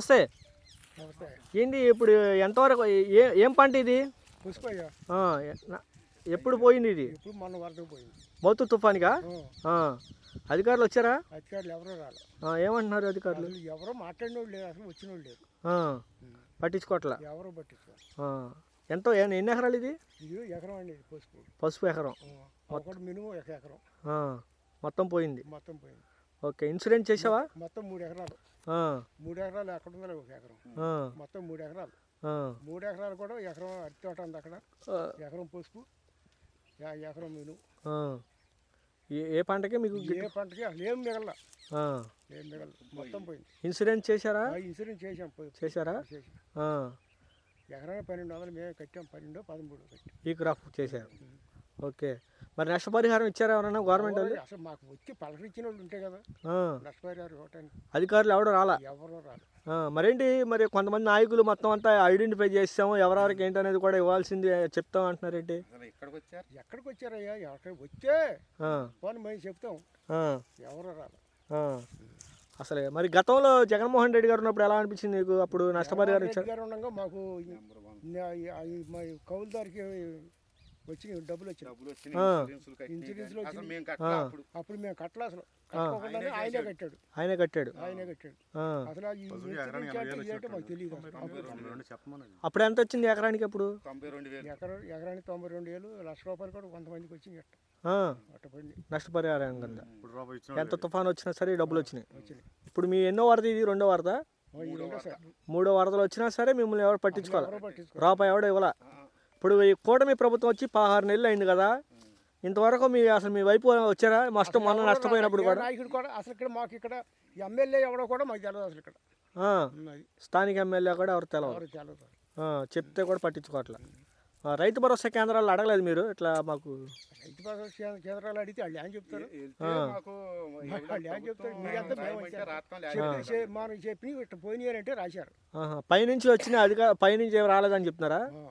నమస్తే. ఏంది ఇప్పుడు ఎంతవరకు ఏ ఏం పంట ఇది? ఎప్పుడు పోయింది ఇది? ఇప్పుడు మొన్న వరదకు పోయింది. మౌతు తుఫాన్గా. అధికారులు వచ్చారా? అధికారులు ఎవరో రాలే. ఏమంటున్నారు అధికారులు? ఎవరో మాట్లాడినోళ్ళు లేరు అసలు వచ్చినోళ్ళు లేరు. పట్టించుకోవట్లా? ఎవరో పట్టించుకో. ఎంతో ఎన్ని ఎకరాలు ఇది? ఎకరం అండి పసుపు. పసుపు ఎకరం. మినిమం ఎకరం. మొత్తం పోయింది. మొత్తం పోయింది. ఓకే ఇన్సూరెన్స్ చేసావా మొత్తం మూడు ఎకరాలు. మూడు ఎకరాలు ఎక్కడ ఉందో ఒక ఎకరం. మొత్తం మూడు ఎకరాలు. మూడు ఎకరాలు కూడా ఎకరం అరటి తోట ఉంది అక్కడ. ఎకరం పసుపు యా- ఎకరం మినుము ఆ. ఏ పంటకి మీకు ఏ పంటకి అసలు ఏం మిగల. ఏం మిగల మొత్తం పోయింది. ఇన్సూరెన్స్ చేశారా? ఇన్సూరెన్స్ పోయి- చేశారా. ఎకరానికి పన్నెండు వందలు మేము కట్టాం. పన్నెండు పదమూడు ఈ క్రాప్ చేశారు. ఓకే. మరి నష్టపరిహారం ఇచ్చారా ఎవరైనా గవర్నమెంట్ వాళ్ళు? అసలు మాకు వచ్చి పలకరించిన వాళ్ళు ఉంటాయి కదా. ఆ. నష్టపరిహారం ఇవ్వటానికి. అధికారులు ఎవడు రాలా? ఎవరో రాదు మరేంటి? మరి కొంతమంది నాయకులు మొత్తం అంతా ఐడెంటిఫై చేసాము ఎవరెవరికి ఏంటనేది కూడా ఇవ్వాల్సింది చెప్తాం అంటున్నారేంటి? ఎక్కడికి వచ్చారయ్యా ఎక్కడికి వచ్చే? ఆ, పోనీ మేము చెప్తాం. ఆ, ఎవరో రాదు ఆ. అసలే మరి గతంలో జగన్మోహన్ రెడ్డి గారు ఉన్నప్పుడు ఎలా అనిపించింది నీకు? అప్పుడు నష్టపరిహారం ఇచ్చారు? మాకు ఈ- వచ్చిన డబ్బులు వచ్చినాయి అసలు వచ్చినాయి. కట్టలా ఆ. అప్పుడు. మేము కట్టలే అసలు. కట్టుకోకుండానే ఆయనే కట్టాడు. ఆయనే కట్టాడు. ఆయనే కట్టాడు. అసలు ఈ ఇన్సూరెన్స్ మాకు తెలియదు. అప్పుడు ఎంత వచ్చింది ఎకరానికి అప్పుడు? ఎకరానికి తొంభై రెండు వేలు లక్ష రూపాయలు కూడా కొంతమందికి వచ్చింది అట్ట. నష్టపరిహారం కింద. ఎంత తుఫాన్ వచ్చినా సరే డబ్బులు వచ్చినాయి. వచ్చినాయి. ఇప్పుడు మీ ఎన్నో వరద ఇది? రెండో సార్ మూడో వరదలు వచ్చినా సరే మిమ్మల్ని ఎవరు పట్టించుకోవాలి? రూపాయి ఎవడో ఇవ్వాల? ఇప్పుడు ఈ కూటమి ప్రభుత్వం వచ్చి పదహారు నెలలు అయింది కదా. ఇంతవరకు మీ అసలు మీ వైపు వచ్చారా? నష్టం మొన్న నష్టపోయినప్పుడు కూడా. నాయకుడు కూడా అసలు ఇక్కడ మాకు ఇక్కడ ఎమ్మెల్యే ఎవడో కూడా మాకు తెలియదు అసలు ఇక్కడ. ఆ, స్థానిక ఎమ్మెల్యే కూడా ఎవరు తెలవరు. ఎవరు తెలియదు ఆ, చెప్తే కూడా పట్టించుకోవట్లే. ఆ, రైతు భరోసా కేంద్రాలు అడగలేదు మీరు? ఇట్లా మాకు రైతు భరోసా కేంద్ర- కేంద్రాలు అడిగితే వాళ్ళు ఏం చెప్తారు? వాళ్ళు ఏం చెప్తారు? మీరంతా మేము వచ్చారు. చెప్పి మనం చెప్పి ఇట్లా పోయినారంటే రాశారు. ఆహా, పైనుంచి వచ్చిన అధిక పైనుంచి ఏం రాలేదని చెప్తున్నారా? ఆ.